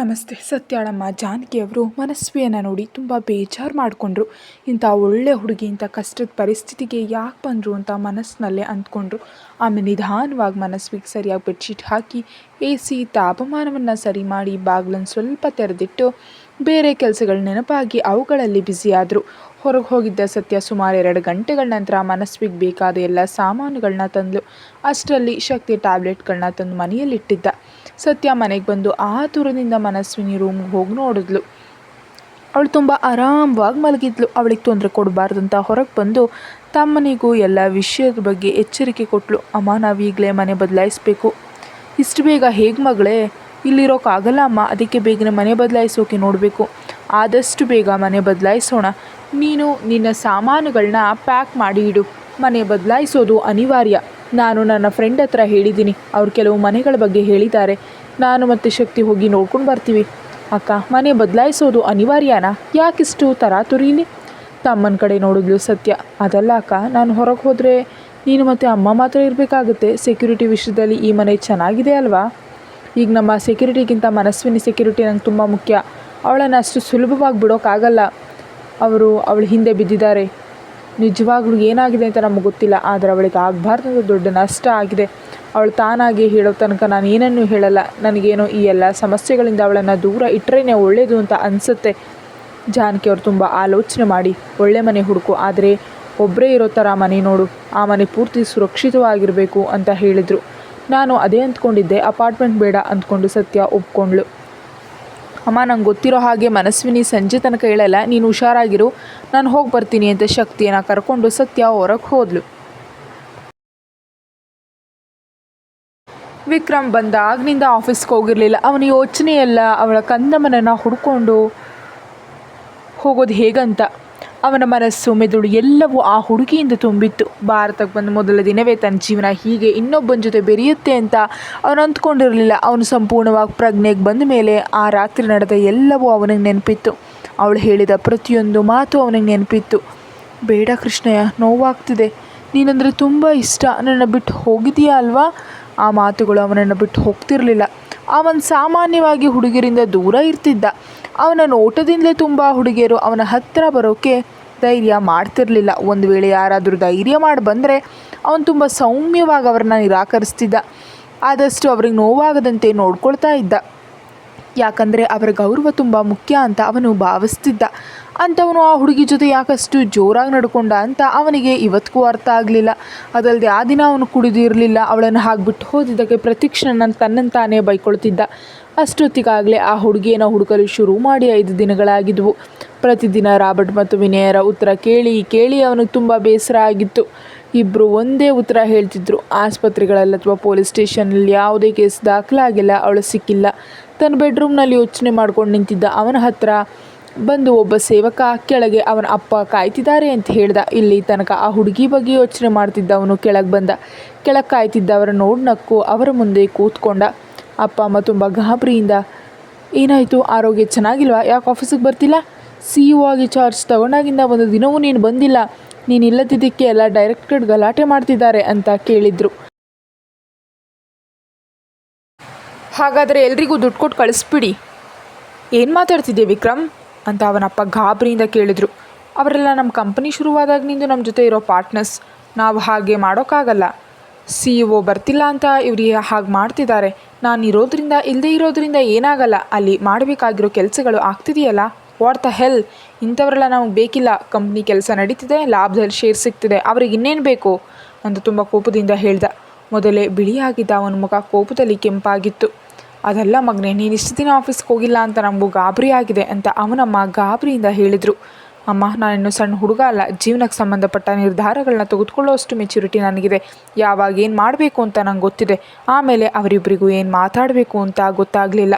ನಮಸ್ತೆ. ಸತ್ಯಾಳಮ್ಮ ಜಾನಕಿಯವರು ಮನಸ್ವಿಯನ್ನು ನೋಡಿ ತುಂಬ ಬೇಜಾರು ಮಾಡಿಕೊಂಡ್ರು. ಇಂಥ ಒಳ್ಳೆ ಹುಡುಗಿ, ಇಂಥ ಕಷ್ಟದ ಪರಿಸ್ಥಿತಿಗೆ ಯಾಕೆ ಬಂದರು ಅಂತ ಮನಸ್ಸಿನಲ್ಲೇ ಅಂದ್ಕೊಂಡ್ರು. ಆಮೇಲೆ ನಿಧಾನವಾಗಿ ಮನಸ್ವಿಗೆ ಸರಿಯಾಗಿ ಬೆಡ್ಶೀಟ್ ಹಾಕಿ ಎ ಸಿ ತಾಪಮಾನವನ್ನು ಸರಿ ಮಾಡಿ, ಬಾಗಿಲನ್ನು ಸ್ವಲ್ಪ ತೆರೆದಿಟ್ಟು ಬೇರೆ ಕೆಲಸಗಳ ನೆನಪಾಗಿ ಅವುಗಳಲ್ಲಿ ಬ್ಯುಸಿಯಾದರು ಹೊರಗೆ ಹೋಗಿದ್ದ ಸತ್ಯ ಸುಮಾರು ಎರಡು ಗಂಟೆಗಳ ನಂತರ ಮನಸ್ವಿಗೆ ಬೇಕಾದ ಎಲ್ಲ ಸಾಮಾನುಗಳನ್ನ ತಂದಳು ಅಷ್ಟರಲ್ಲಿ ಶಕ್ತಿ ಟ್ಯಾಬ್ಲೆಟ್ಗಳನ್ನ ತಂದು ಮನೆಯಲ್ಲಿಟ್ಟಿದ್ದ. ಸತ್ಯ ಮನೆಗೆ ಬಂದು ಆತುರದಿಂದ ಮನಸ್ವಿನಿ ರೂಮ್ಗೆ ಹೋಗಿ ನೋಡಿದ್ಲು. ಅವಳು ತುಂಬ ಆರಾಮವಾಗಿ ಮಲಗಿದ್ಲು. ಅವಳಿಗೆ ತೊಂದರೆ ಕೊಡಬಾರ್ದು ಅಂತ ಹೊರಗೆ ಬಂದು ತಮ್ಮನಿಗೂ ಎಲ್ಲ ವಿಷಯದ ಬಗ್ಗೆ ಎಚ್ಚರಿಕೆ ಕೊಟ್ಟಳು ಅಮ್ಮ, ನಾವೀಗಲೇ ಮನೆ ಬದಲಾಯಿಸಬೇಕು. ಇಷ್ಟು ಬೇಗ ಹೇಗೆ ಮಗಳೇ? ಇಲ್ಲಿರೋಕ್ಕಾಗಲ್ಲ ಅಮ್ಮ. ಅದಕ್ಕೆ ಬೇಗನೆ ಮನೆ ಬದಲಾಯಿಸೋಕೆ ನೋಡಬೇಕು. ಆದಷ್ಟು ಬೇಗ ಮನೆ ಬದಲಾಯಿಸೋಣ. ನೀನು ನಿನ್ನ ಸಾಮಾನುಗಳನ್ನ ಪ್ಯಾಕ್ ಮಾಡಿ ಇಡು. ಮನೆ ಬದಲಾಯಿಸೋದು ಅನಿವಾರ್ಯ. ನಾನು ನನ್ನ ಫ್ರೆಂಡ್ ಹತ್ರ ಹೇಳಿದ್ದೀನಿ ಅವ್ರು ಕೆಲವು ಮನೆಗಳ ಬಗ್ಗೆ ಹೇಳಿದ್ದಾರೆ. ನಾನು ಮತ್ತು ಶಕ್ತಿ ಹೋಗಿ ನೋಡ್ಕೊಂಡು ಬರ್ತೀವಿ. ಅಕ್ಕ, ಮನೆ ಬದಲಾಯಿಸೋದು ಅನಿವಾರ್ಯನಾ? ಯಾಕಿಷ್ಟು ತರಾತುರಿಲಿ ತಮ್ಮನ ಕಡೆ ನೋಡಿದ್ಲು ಸತ್ಯ. ಅದಲ್ಲ ಅಕ್ಕ, ನಾನು ಹೊರಗೆ ಹೋದರೆ ನೀನು ಮತ್ತು ಅಮ್ಮ ಮಾತ್ರ ಇರಬೇಕಾಗುತ್ತೆ. ಸೆಕ್ಯೂರಿಟಿ ವಿಷಯದಲ್ಲಿ ಈ ಮನೆ ಚೆನ್ನಾಗಿದೆ ಅಲ್ವಾ? ಈಗ ನಮ್ಮ ಸೆಕ್ಯೂರಿಟಿಗಿಂತ ಮನಸ್ವಿನಿ ಸೆಕ್ಯೂರಿಟಿ ನಂಗೆ ತುಂಬ ಮುಖ್ಯ. ಅವಳನ್ನು ಅಷ್ಟು ಸುಲಭವಾಗಿ ಬಿಡೋಕ್ಕಾಗಲ್ಲ ಅವರು ಅವಳ ಹಿಂದೆ ಬಿದ್ದಿದ್ದಾರೆ. ನಿಜವಾಗ್ಲೂ ಏನಾಗಿದೆ ಅಂತ ನಮಗೆ ಗೊತ್ತಿಲ್ಲ, ಆದರೆ ಅವಳಿಗೆ ಆಗಬಾರ್ದಂತ ದೊಡ್ಡ ನಷ್ಟ ಆಗಿದೆ. ಅವಳು ತಾನಾಗಿ ಹೇಳೋ ತನಕ ನಾನು ಏನನ್ನೂ ಹೇಳಲ್ಲ. ನನಗೇನೋ ಈ ಎಲ್ಲ ಸಮಸ್ಯೆಗಳಿಂದ ಅವಳನ್ನು ದೂರ ಇಟ್ಟರೇನೆ ಒಳ್ಳೆಯದು ಅಂತ ಅನಿಸುತ್ತೆ. ಜಾನಕಿ ಅವರು ತುಂಬ ಆಲೋಚನೆ ಮಾಡಿ, ಒಳ್ಳೆ ಮನೆ ಹುಡುಕು, ಆದರೆ ಒಬ್ಬರೇ ಇರೋ ಥರ ಮನೆ ನೋಡು, ಆ ಮನೆ ಪೂರ್ತಿ ಸುರಕ್ಷಿತವಾಗಿರಬೇಕು ಅಂತ ಹೇಳಿದರು. ನಾನು ಅದೇ ಅಂದ್ಕೊಂಡಿದ್ದೆ ಅಪಾರ್ಟ್ಮೆಂಟ್ ಬೇಡ ಅಂದ್ಕೊಂಡು ಸತ್ಯ ಒಪ್ಕೊಂಡ್ಳು. ಅಮ್ಮ, ನಂಗೆ ಗೊತ್ತಿರೋ ಹಾಗೆ ಮನಸ್ವಿನಿ ಸಂಜೆ ತನಕ ಹೇಳಲ್ಲ, ನೀನು ಹುಷಾರಾಗಿರು, ನಾನು ಹೋಗಿ ಬರ್ತೀನಿ ಅಂತ ಶಕ್ತಿಯನ್ನು ಕರ್ಕೊಂಡು ಸತ್ಯ ಹೊರಗೆ ಹೋದ್ಲು. ವಿಕ್ರಮ್ ಬಂದಾಗಿನಿಂದ ಆಫೀಸ್ಗೆ ಹೋಗಿರಲಿಲ್ಲ. ಅವನ ಯೋಚನೆ ಎಲ್ಲ ಅವಳ ಕಂದಮನನ್ನು ಹುಡ್ಕೊಂಡು ಹೋಗೋದು ಹೇಗಂತ. ಅವನ ಮನಸ್ಸು, ಮೆದುಳು ಎಲ್ಲವೂ ಆ ಹುಡುಗಿಯಿಂದ ತುಂಬಿತ್ತು. ಭಾರತಕ್ಕೆ ಬಂದ ಮೊದಲ ದಿನವೇ ತನ್ನ ಜೀವನ ಹೀಗೆ ಇನ್ನೊಬ್ಬನ ಜೊತೆ ಬೆರೆಯುತ್ತೆ ಅಂತ ಅವನು ಅಂದ್ಕೊಂಡಿರಲಿಲ್ಲ. ಅವನು ಸಂಪೂರ್ಣವಾಗಿ ಪ್ರಜ್ಞೆಗೆ ಬಂದ ಮೇಲೆ ಆ ರಾತ್ರಿ ನಡೆದ ಎಲ್ಲವೂ ಅವನಿಗೆ ನೆನಪಿತ್ತು. ಅವಳು ಹೇಳಿದ ಪ್ರತಿಯೊಂದು ಮಾತು ಅವನಿಗೆ ನೆನಪಿತ್ತು. ಬೇಡ ಕೃಷ್ಣಯ್ಯ, ನೋವಾಗ್ತಿದೆ. ನೀನಂದರೆ ತುಂಬ ಇಷ್ಟ. ನನ್ನ ಬಿಟ್ಟು ಹೋಗಿದೆಯಾ ಅಲ್ವಾ? ಆ ಮಾತುಗಳು ಅವನನ್ನು ಬಿಟ್ಟು ಹೋಗ್ತಿರಲಿಲ್ಲ. ಅವನು ಸಾಮಾನ್ಯವಾಗಿ ಹುಡುಗಿಯರಿಂದ ದೂರ ಇರ್ತಿದ್ದ. ಅವನ ನೋಟದಿಂದಲೇ ತುಂಬ ಹುಡುಗಿಯರು ಅವನ ಹತ್ತಿರ ಬರೋಕ್ಕೆ ಧೈರ್ಯ ಮಾಡ್ತಿರಲಿಲ್ಲ. ಒಂದು ವೇಳೆ ಯಾರಾದರೂ ಧೈರ್ಯ ಮಾಡಿ ಬಂದರೆ ಅವನು ತುಂಬ ಸೌಮ್ಯವಾಗಿ ಅವ್ರನ್ನ ನಿರಾಕರಿಸ್ತಿದ್ದ. ಆದಷ್ಟು ಅವ್ರಿಗೆ ನೋವಾಗದಂತೆ ನೋಡ್ಕೊಳ್ತಾ ಇದ್ದ. ಯಾಕಂದರೆ ಅವರ ಗೌರವ ತುಂಬ ಮುಖ್ಯ ಅಂತ ಅವನು ಭಾವಿಸ್ತಿದ್ದ. ಅಂಥವನು ಆ ಹುಡುಗಿ ಜೊತೆ ಯಾಕಷ್ಟು ಜೋರಾಗಿ ನಡ್ಕೊಂಡ ಅಂತ ಅವನಿಗೆ ಇವತ್ತಿಗೂ ಅರ್ಥ ಆಗಲಿಲ್ಲ. ಅದಲ್ಲದೆ ಆ ದಿನ ಅವನು ಕುಡಿದಿರಲಿಲ್ಲ. ಅವಳನ್ನು ಹಾಕ್ಬಿಟ್ಟು ಹೋದಿದ್ದಕ್ಕೆ ಪ್ರತಿಕ್ಷಣ ತನ್ನನ್ನು ತಾನೇ ಬೈಕೊಳ್ತಿದ್ದ. ಅಷ್ಟೊತ್ತಿಗಾಗಲೇ ಆ ಹುಡುಗಿಯನ್ನು ಹುಡುಕಲು ಶುರು ಮಾಡಿ ಐದು ದಿನಗಳಾಗಿದ್ವು. ಪ್ರತಿದಿನ ರಾಬರ್ಟ್ ಮತ್ತು ವಿನಯರ ಉತ್ತರ ಕೇಳಿ ಕೇಳಿ ಅವನಿಗೆ ತುಂಬ ಬೇಸರ ಆಗಿತ್ತು. ಇಬ್ಬರು ಒಂದೇ ಉತ್ತರ ಹೇಳ್ತಿದ್ರು. ಆಸ್ಪತ್ರೆಗಳಲ್ಲಿ ಅಥವಾ ಪೊಲೀಸ್ ಸ್ಟೇಷನಲ್ಲಿ ಯಾವುದೇ ಕೇಸ್ ದಾಖಲಾಗಿಲ್ಲ, ಅವಳು ಸಿಕ್ಕಿಲ್ಲ. ತನ್ನ ಬೆಡ್ರೂಮ್ನಲ್ಲಿ ಯೋಚನೆ ಮಾಡ್ಕೊಂಡು ನಿಂತಿದ್ದ ಅವನ ಹತ್ರ ಬಂದು ಒಬ್ಬ ಸೇವಕ ಕೆಳಗೆ ಅವನ ಅಪ್ಪ ಕಾಯ್ತಿದ್ದಾರೆ ಅಂತ ಹೇಳ್ದ. ಇಲ್ಲಿ ತನಕ ಆ ಹುಡುಗಿ ಬಗ್ಗೆ ಯೋಚನೆ ಮಾಡ್ತಿದ್ದ ಅವನು ಕೆಳಗೆ ಬಂದ. ಕೆಳಗೆ ಕಾಯ್ತಿದ್ದ ಕಾಯ್ತಿದ್ದವರ ನೋಡ್ನಕ್ಕು ಅವರ ಮುಂದೆ ಕೂತ್ಕೊಂಡ. ಅಪ್ಪ ಅಮ್ಮ ತುಂಬ ಗಾಬರಿಯಿಂದ, ಏನಾಯಿತು? ಆರೋಗ್ಯ ಚೆನ್ನಾಗಿಲ್ವಾ? ಯಾಕೆ ಆಫೀಸಿಗೆ ಬರ್ತಿಲ್ಲ? ಸಿ ಯು ಆಗಿ ಚಾರ್ಜ್ ತಗೊಂಡಾಗಿಂದ ಒಂದು ದಿನವೂ ನೀನು ಬಂದಿಲ್ಲ. ನೀನು ಇಲ್ಲದಿದ್ದಕ್ಕೆ ಎಲ್ಲ ಡೈರೆಕ್ಟರ್ ಗಲಾಟೆ ಮಾಡ್ತಿದ್ದಾರೆ, ಅಂತ ಕೇಳಿದರು. ಹಾಗಾದರೆ ಎಲ್ರಿಗೂ ದುಡ್ಡು ಕೊಟ್ಟು ಕಳಿಸ್ಬಿಡಿ. ಏನು ಮಾತಾಡ್ತಿದ್ದೆ ವಿಕ್ರಮ್? ಅಂತ ಅವನಪ್ಪ ಗಾಬರಿಯಿಂದ ಕೇಳಿದರು. ಅವರೆಲ್ಲ ನಮ್ಮ ಕಂಪನಿ ಶುರುವಾದಾಗಿನಿಂದ ನಮ್ಮ ಜೊತೆ ಇರೋ ಪಾರ್ಟ್ನರ್ಸ್ ನಾವು ಹಾಗೆ ಮಾಡೋಕ್ಕಾಗಲ್ಲ. ಸಿ ಇ ಒ ಬರ್ತಿಲ್ಲ ಅಂತ ಇವರಿಗೆ ಹಾಗೆ ಮಾಡ್ತಿದ್ದಾರೆ. ನಾನು ಇರೋದ್ರಿಂದ ಇಲ್ಲದೆ ಇರೋದ್ರಿಂದ ಏನಾಗಲ್ಲ. ಅಲ್ಲಿ ಮಾಡಬೇಕಾಗಿರೋ ಕೆಲಸಗಳು ಆಗ್ತಿದೆಯಲ್ಲ? ವಾಟ್ ದ ಹೆಲ್ ಇಂಥವರೆಲ್ಲ ನಮಗೆ ಬೇಕಿಲ್ಲ. ಕಂಪ್ನಿ ಕೆಲಸ ನಡೀತಿದೆ, ಲಾಭದಲ್ಲಿ ಶೇರ್ ಸಿಗ್ತಿದೆ. ಅವ್ರಿಗೆ ಇನ್ನೇನು ಬೇಕು? ಅಂತ ತುಂಬ ಕೋಪದಿಂದ ಹೇಳ್ದ. ಮೊದಲೇ ಬಿಳಿಯಾಗಿದ್ದ ಅವನ ಮುಖ ಕೋಪದಲ್ಲಿ ಕೆಂಪಾಗಿತ್ತು. ಅದೆಲ್ಲ ಮಗನೇ, ನೀನು ಇಷ್ಟು ದಿನ ಆಫೀಸ್ಗೆ ಹೋಗಿಲ್ಲ ಅಂತ ನಮಗೂ ಗಾಬರಿ ಆಗಿದೆ ಅಂತ ಅವನಮ್ಮ ಗಾಬರಿಯಿಂದ ಹೇಳಿದರು. ಅಮ್ಮ ನಾನಿನ್ನು ಸಣ್ಣ ಹುಡುಗ ಅಲ್ಲ. ಜೀವನಕ್ಕೆ ಸಂಬಂಧಪಟ್ಟ ನಿರ್ಧಾರಗಳನ್ನ ತೆಗೆದುಕೊಳ್ಳೋಷ್ಟು ಮೆಚ್ಯೂರಿಟಿ ನನಗಿದೆ. ಯಾವಾಗ ಏನು ಮಾಡಬೇಕು ಅಂತ ನಂಗೆ ಗೊತ್ತಿದೆ. ಆಮೇಲೆ ಅವರಿಬ್ಬರಿಗೂ ಏನು ಮಾತಾಡಬೇಕು ಅಂತ ಗೊತ್ತಾಗಲಿಲ್ಲ.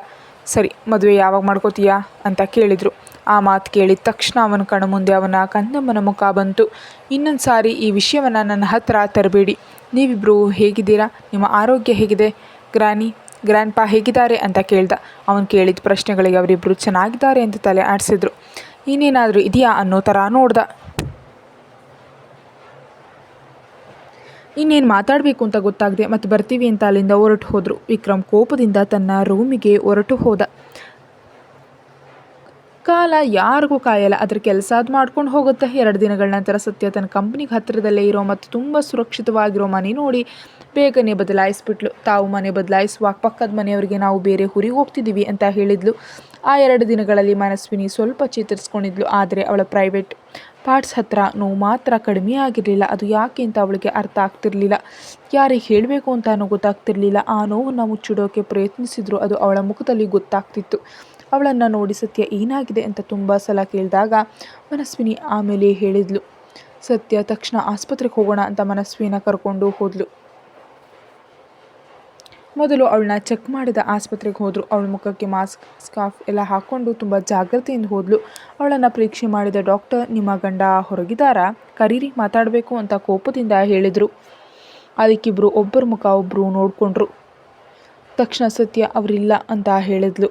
ಸರಿ, ಮದುವೆ ಯಾವಾಗ ಮಾಡ್ಕೋತೀಯಾ ಅಂತ ಕೇಳಿದರು. ಆ ಮಾತು ಕೇಳಿದ ತಕ್ಷಣ ಅವನ ಕಣ್ಣು ಮುಂದೆ ಅವನ ಕಂದಮ್ಮನ ಮುಖ ಬಂತು. ಇನ್ನೊಂದು ಸಾರಿ ಈ ವಿಷಯವನ್ನು ನನ್ನ ಹತ್ರ ತರಬೇಡಿ. ನೀವಿಬ್ಬರು ಹೇಗಿದ್ದೀರಾ? ನಿಮ್ಮ ಆರೋಗ್ಯ ಹೇಗಿದೆ? ಗ್ರಾನಿ ಗ್ರ್ಯಾಂಡ್ ಪಾ ಹೇಗಿದ್ದಾರೆ? ಅಂತ ಕೇಳ್ದ. ಅವನು ಕೇಳಿದ ಪ್ರಶ್ನೆಗಳಿಗೆ ಅವರಿಬ್ಬರು ಚೆನ್ನಾಗಿದ್ದಾರೆ ಅಂತ ತಲೆ ಆಡಿಸಿದ್ರು. ಇನ್ನೇನಾದರೂ ಇದೆಯಾ ಅನ್ನೋ ಥರ ನೋಡ್ದ. ಇನ್ನೇನು ಮಾತಾಡಬೇಕು ಅಂತ ಗೊತ್ತಾಗದೆ ಮತ್ತು ಬರ್ತೀವಿ ಅಂತ ಅಲ್ಲಿಂದ ಹೊರಟು ಹೋದರು. ವಿಕ್ರಮ್ ಕೋಪದಿಂದ ತನ್ನ ರೂಮಿಗೆ ಹೊರಟು ಹೋದ. ಕಾಲ ಯಾರಿಗೂ ಕಾಯಲ್ಲ. ಅದ್ರ ಕೆಲಸ ಅದು ಮಾಡ್ಕೊಂಡು ಹೋಗುತ್ತೆ. ಎರಡು ದಿನಗಳ ನಂತರ ಸತ್ಯ ತನ್ನ ಕಂಪ್ನಿಗೆ ಹತ್ತಿರದಲ್ಲೇ ಇರೋ ಮತ್ತು ತುಂಬ ಸುರಕ್ಷಿತವಾಗಿರೋ ಮನೆ ನೋಡಿ ಬೇಗನೆ ಬದಲಾಯಿಸ್ಬಿಟ್ಲು. ತಾವು ಮನೆ ಬದಲಾಯಿಸುವಾಗ ಪಕ್ಕದ ಮನೆಯವರಿಗೆ ನಾವು ಬೇರೆ ಊರಿಗೆ ಹೋಗ್ತಿದ್ದೀವಿ ಅಂತ ಹೇಳಿದ್ಲು. ಆ ಎರಡು ದಿನಗಳಲ್ಲಿ ಮನಸ್ವಿನಿ ಸ್ವಲ್ಪ ಚೇತರಿಸ್ಕೊಂಡಿದ್ಲು. ಆದರೆ ಅವಳ ಪ್ರೈವೇಟ್ ಪಾರ್ಟ್ಸ್ ಹತ್ರ ನೋವು ಮಾತ್ರ ಕಡಿಮೆ ಆಗಿರಲಿಲ್ಲ. ಅದು ಯಾಕೆ ಅಂತ ಅವಳಿಗೆ ಅರ್ಥ ಆಗ್ತಿರಲಿಲ್ಲ. ಯಾರಿಗೆ ಹೇಳಬೇಕು ಅಂತಾನೂ ಗೊತ್ತಾಗ್ತಿರಲಿಲ್ಲ. ಆ ನೋವನ್ನು ಮುಚ್ಚಿಡೋಕೆ ಪ್ರಯತ್ನಿಸಿದ್ರು. ಅದು ಅವಳ ಮುಖದಲ್ಲಿ ಗೊತ್ತಾಗ್ತಿತ್ತು. ಅವಳನ್ನು ನೋಡಿ ಸತ್ಯ ಏನಾಗಿದೆ ಅಂತ ತುಂಬ ಸಲ ಕೇಳಿದಾಗ ಮನಸ್ವಿನಿ ಆಮೇಲೆ ಹೇಳಿದ್ಲು, ಸತ್ಯ ತಕ್ಷಣ ಆಸ್ಪತ್ರೆಗೆ ಹೋಗೋಣ ಅಂತ ಮನಸ್ವಿನ ಕರ್ಕೊಂಡು ಹೋದ್ಲು. ಮೊದಲು ಅವಳನ್ನ ಚೆಕ್ ಮಾಡಿದ ಆಸ್ಪತ್ರೆಗೆ ಹೋದರು. ಅವಳ ಮುಖಕ್ಕೆ ಮಾಸ್ಕ್ ಸ್ಕಾಫ್ ಎಲ್ಲ ಹಾಕ್ಕೊಂಡು ತುಂಬ ಜಾಗ್ರತೆಯಿಂದ ಹೋದ್ಲು. ಅವಳನ್ನು ಪರೀಕ್ಷೆ ಮಾಡಿದ ಡಾಕ್ಟರ್, ನಿಮ್ಮ ಗಂಡ ಹೊರಗಿದಾರಾ ಕರೀರಿ, ಮಾತಾಡಬೇಕು ಅಂತ ಕೋಪದಿಂದ ಹೇಳಿದರು. ಅದಕ್ಕಿಬ್ಬರು ಒಬ್ಬರ ಮುಖ ಒಬ್ಬರು ನೋಡಿಕೊಂಡ್ರು. ತಕ್ಷಣ ಸತ್ಯ, ಅವರಿಲ್ಲ ಅಂತ ಹೇಳಿದ್ಲು.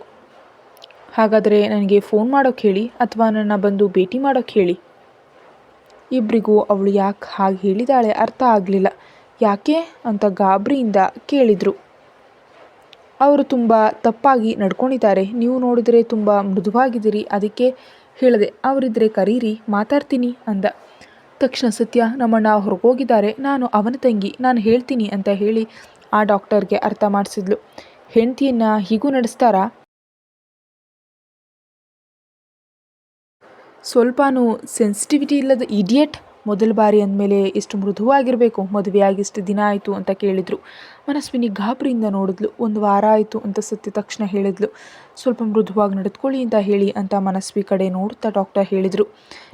ಹಾಗಾದರೆ ನನಗೆ ಫೋನ್ ಮಾಡೋಕ್ಕೆ ಹೇಳಿ ಅಥವಾ ನನ್ನ ಬಂದು ಭೇಟಿ ಮಾಡೋಕ್ಕೆ ಹೇಳಿ. ಇಬ್ಬರಿಗೂ ಅವಳು ಯಾಕೆ ಹಾಗೆ ಹೇಳಿದಾಳೆ ಅರ್ಥ ಆಗಲಿಲ್ಲ. ಯಾಕೆ ಅಂತ ಗಾಬರಿಯಿಂದ ಕೇಳಿದರು. ಅವರು ತುಂಬ ತಪ್ಪಾಗಿ ನಡ್ಕೊಂಡಿದ್ದಾರೆ. ನೀವು ನೋಡಿದರೆ ತುಂಬ ಮೃದುವಾಗಿದ್ದೀರಿ. ಅದಕ್ಕೆ ಹೇಳಿದೆ ಅವರಿದ್ದರೆ ಕರೀರಿ, ಮಾತಾಡ್ತೀನಿ ಅಂದ. ತಕ್ಷಣ ಸತ್ಯ, ನಮ್ಮಣ್ಣ ಹೊರಗೋಗಿದ್ದಾರೆ. ನಾನು ಅವನ ತಂಗಿ. ನಾನು ಹೇಳ್ತೀನಿ ಅಂತ ಹೇಳಿ ಆ ಡಾಕ್ಟರ್ಗೆ ಅರ್ಥ ಮಾಡಿಸಿದ್ಲು. ಹೆಂಡತಿಯನ್ನು ಹೀಗೂ ನಡೆಸ್ತಾರಾ? ಸ್ವಲ್ಪನೂ ಸೆನ್ಸಿಟಿವಿಟಿ ಇಲ್ಲದ ಇಡಿಯಟ್ ಮೊದಲ ಬಾರಿ ಅಂದಮೇಲೆ ಎಷ್ಟು ಮೃದುವಾಗಿರಬೇಕು ಮದುವೆಯಾಗಿ ಇಷ್ಟು ದಿನ ಆಯಿತು ಅಂತ ಕೇಳಿದರು. ಮನಸ್ವಿನಿ ಗಾಬರಿಯಿಂದ ನೋಡಿದ್ಲು, ಒಂದು ವಾರ ಆಯಿತು ಅಂತ ಸತ್ಯ ತಕ್ಷಣ ಹೇಳಿದ್ಲು. ಸ್ವಲ್ಪ ಮೃದುವಾಗಿ ನಡೆದುಕೊಳ್ಳಿ ಅಂತ ಹೇಳಿ ಅಂತ ಮನಸ್ವಿ ಕಡೆ ನೋಡುತ್ತಾ ಡಾಕ್ಟರ್ ಹೇಳಿದರು.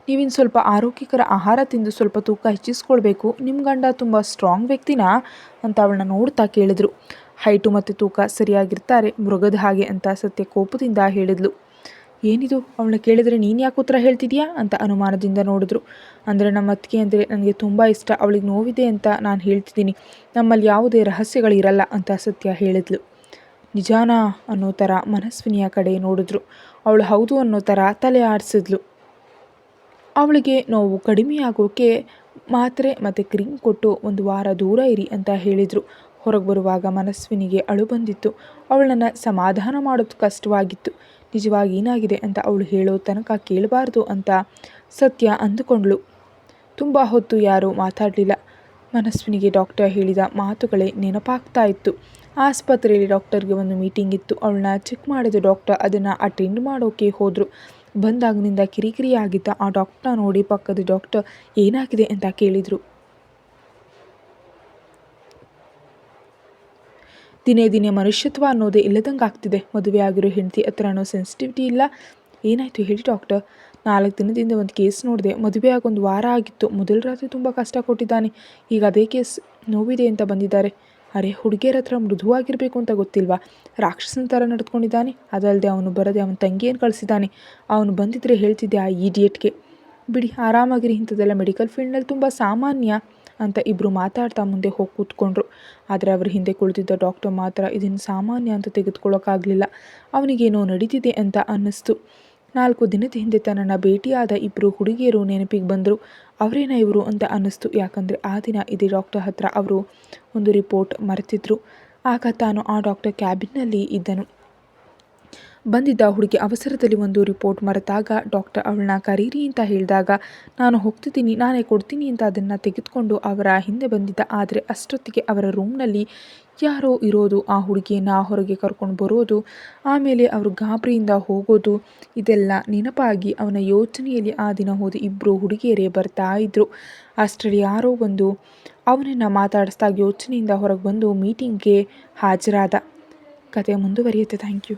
ನೀವಿನ್ನು ಸ್ವಲ್ಪ ಆರೋಗ್ಯಕರ ಆಹಾರ ತಿಂದು ಸ್ವಲ್ಪ ತೂಕ ಹೆಚ್ಚಿಸ್ಕೊಳ್ಬೇಕು ನಿಮ್ಮ ಗಂಡ ತುಂಬ ಸ್ಟ್ರಾಂಗ್ ವ್ಯಕ್ತಿನಾ ಅಂತ ಅವಳನ್ನ ನೋಡ್ತಾ ಕೇಳಿದರು. ಹೈಟು ಮತ್ತು ತೂಕ ಸರಿಯಾಗಿರ್ತಾರೆ, ಮೃಗದ ಹಾಗೆ ಅಂತ ಸತ್ಯ ಕೋಪದಿಂದ ಹೇಳಿದ್ಲು. ಏನಿದು? ಅವಳನ್ನ ಕೇಳಿದರೆ ನೀನು ಯಾಕೆ ಉತ್ತರ ಹೇಳ್ತಿದ್ಯಾ ಅಂತ ಅನುಮಾನದಿಂದ ನೋಡಿದ್ರು. ಅಂದರೆ ನಮ್ಮ ಅತ್ತಿಗೆ ಅಂದರೆ ನನಗೆ ತುಂಬ ಇಷ್ಟ, ಅವಳಿಗೆ ನೋವಿದೆ ಅಂತ ನಾನು ಹೇಳ್ತಿದ್ದೀನಿ. ನಮ್ಮಲ್ಲಿ ಯಾವುದೇ ರಹಸ್ಯಗಳಿರಲ್ಲ ಅಂತ ಸತ್ಯ ಹೇಳಿದ್ಲು. ನಿಜಾನಾ ಅನ್ನೋ ಥರ ಮನಸ್ವಿನಿಯ ಕಡೆ ನೋಡಿದ್ರು. ಅವಳು ಹೌದು ಅನ್ನೋ ಥರ ತಲೆ ಆಡಿಸಿದ್ಲು. ಅವಳಿಗೆ ನೋವು ಕಡಿಮೆಯಾಗೋಕೆ ಮಾತ್ರೆ ಮತ್ತು ಕ್ರೀಮ್ ಕೊಟ್ಟು ಒಂದು ವಾರ ದೂರ ಇರಿ ಅಂತ ಹೇಳಿದರು. ಹೊರಗೆ ಬರುವಾಗ ಮನಸ್ವಿನಿಗೆ ಅಳು ಬಂದಿತ್ತು. ಅವಳನ್ನು ಸಮಾಧಾನ ಮಾಡೋದು ಕಷ್ಟವಾಗಿತ್ತು. ನಿಜವಾಗಿ ಏನಾಗಿದೆ ಅಂತ ಅವಳು ಹೇಳೋ ತನಕ ಕೇಳಬಾರ್ದು ಅಂತ ಸತ್ಯ ಅಂದುಕೊಂಡ್ಳು. ತುಂಬ ಹೊತ್ತು ಯಾರೂ ಮಾತಾಡಲಿಲ್ಲ. ಮನಸ್ವಿನಿಗೆ ಡಾಕ್ಟರ್ ಹೇಳಿದ ಮಾತುಗಳೇ ನೆನಪಾಗ್ತಾ ಇತ್ತು. ಆಸ್ಪತ್ರೆಯಲ್ಲಿ ಡಾಕ್ಟರ್ಗೆ ಒಂದು ಮೀಟಿಂಗ್ ಇತ್ತು. ಅವಳನ್ನ ಚೆಕ್ ಮಾಡಿದ ಡಾಕ್ಟರ್ ಅದನ್ನು ಅಟೆಂಡ್ ಮಾಡೋಕೆ ಹೋದರು. ಬಂದಾಗಿನಿಂದ ಕಿರಿಕಿರಿ ಆಗಿದ್ದ ಆ ಡಾಕ್ಟರ್ನ ನೋಡಿ ಪಕ್ಕದ ಡಾಕ್ಟರ್ ಏನಾಗಿದೆ ಅಂತ ಕೇಳಿದರು. ದಿನೇ ದಿನೇ ಮನುಷ್ಯತ್ವ ಅನ್ನೋದೇ ಇಲ್ಲದಂಗೆ ಆಗ್ತಿದೆ. ಮದುವೆ ಆಗಿರೋ ಹೆಂಡತಿ ಹತ್ರ ಅನ್ನೋ ಸೆನ್ಸಿಟಿವಿಟಿ ಇಲ್ಲ. ಏನಾಯಿತು ಹೇಳಿ ಡಾಕ್ಟರ್ ನಾಲ್ಕು ದಿನದಿಂದ ಒಂದು ಕೇಸ್ ನೋಡಿದೆ. ಮದುವೆ ಒಂದು ವಾರ ಆಗಿತ್ತು. ಮೊದಲ ರಾತ್ರಿ ತುಂಬ ಕಷ್ಟ ಕೊಟ್ಟಿದ್ದಾನೆ. ಈಗ ಅದೇ ಕೇಸ್ ನೋವಿದೆ ಅಂತ ಬಂದಿದ್ದಾರೆ. ಅರೆ, ಹುಡುಗಿಯರ ಹತ್ರ ಮೃದುವಾಗಿರಬೇಕು ಅಂತ ಗೊತ್ತಿಲ್ವಾ? ರಾಕ್ಷಸನ ಥರ ನಡ್ಕೊಂಡಿದ್ದಾನೆ. ಅದಲ್ಲದೆ ಅವನು ಬರದೆ ಅವನ ತಂಗಿಯನ್ನು ಕಳಿಸಿದ್ದಾನೆ? ಅವನು ಬಂದಿದ್ದರೆ ಹೇಳ್ತಿದ್ದೆ ಆ ಇಡಿಯಟ್ಗೆ ಬಿಡಿ, ಆರಾಮಾಗಿರಿ. ಇಂಥದ್ದೆಲ್ಲ ಮೆಡಿಕಲ್ ಫೀಲ್ಡ್ನಲ್ಲಿ ತುಂಬ ಸಾಮಾನ್ಯ. ಅಂತ ಇಬ್ಬರು ಮಾತಾಡ್ತಾ ಮುಂದೆ ಹೋಗಿ ಕೂತ್ಕೊಂಡ್ರು. ಆದರೆ ಅವರ ಹಿಂದೆ ಕುಳಿತಿದ್ದ ಡಾಕ್ಟರ್ ಮಾತ್ರ ಇದನ್ನು ಸಾಮಾನ್ಯ ಅಂತ ತೆಗೆದುಕೊಳ್ಳೋಕ್ಕಾಗಲಿಲ್ಲ ಅವನಿಗೇನೋ ನಡೀತಿದೆ ಅಂತ ಅನ್ನಿಸ್ತು. ನಾಲ್ಕು ದಿನದ ಹಿಂದೆ ತನ್ನನ್ನು ಭೇಟಿಯಾದ ಇಬ್ಬರು ಹುಡುಗಿಯರು ನೆನಪಿಗೆ ಬಂದರು. ಅವರೇನ ಇವರು ಅಂತ ಅನ್ನಿಸ್ತು. ಯಾಕಂದರೆ ಆ ದಿನ ಇದೇ ಡಾಕ್ಟರ್ ಹತ್ರ ಅವರು ಒಂದು ರಿಪೋರ್ಟ್ ಮರೆತಿದ್ರು. ಆಗ ತಾನು ಆ ಡಾಕ್ಟರ್ ಕ್ಯಾಬಿನ್ನಲ್ಲಿ ಇದ್ದನು. ಬಂದಿದ್ದ ಹುಡುಗಿ ಅವಸರದಲ್ಲಿ ಒಂದು ರಿಪೋರ್ಟ್ ಮರೆತಾಗ ಡಾಕ್ಟರ್ ಅವಳನ್ನ ಕರೀರಿ ಅಂತ ಹೇಳಿದಾಗ, ನಾನು ಹೋಗ್ತಿದ್ದೀನಿ, ನಾನೇ ಕೊಡ್ತೀನಿ ಅಂತ ಅದನ್ನು ತೆಗೆದುಕೊಂಡು ಅವರ ಹಿಂದೆ ಬಂದಿದ್ದ, ಆದರೆ ಅಷ್ಟೊತ್ತಿಗೆ ಅವರ ರೂಮ್ನಲ್ಲಿ ಯಾರೋ ಇರೋದು, ಆ ಹುಡುಗಿಯನ್ನು ಹೊರಗೆ ಕರ್ಕೊಂಡು ಬರೋದು, ಆಮೇಲೆ ಅವರು ಗಾಬರಿಯಿಂದ ಹೋಗೋದು, ಇದೆಲ್ಲ ನೆನಪಾಗಿ ಅವನ ಯೋಚನೆಯಲ್ಲಿ ಆ ದಿನ ಹೋದ ಇಬ್ಬರು ಹುಡುಗಿಯರೇ ಬರ್ತಾ ಇದ್ದರು ಅಷ್ಟರಲ್ಲಿ ಯಾರೋ ಬಂದು ಅವನನ್ನು ಮಾತಾಡಿಸ್ದಾಗ ಯೋಚನೆಯಿಂದ ಹೊರಗೆ ಬಂದು ಮೀಟಿಂಗ್ಗೆ ಹಾಜರಾದ. ಕತೆ ಮುಂದುವರಿಯುತ್ತೆ. Thank you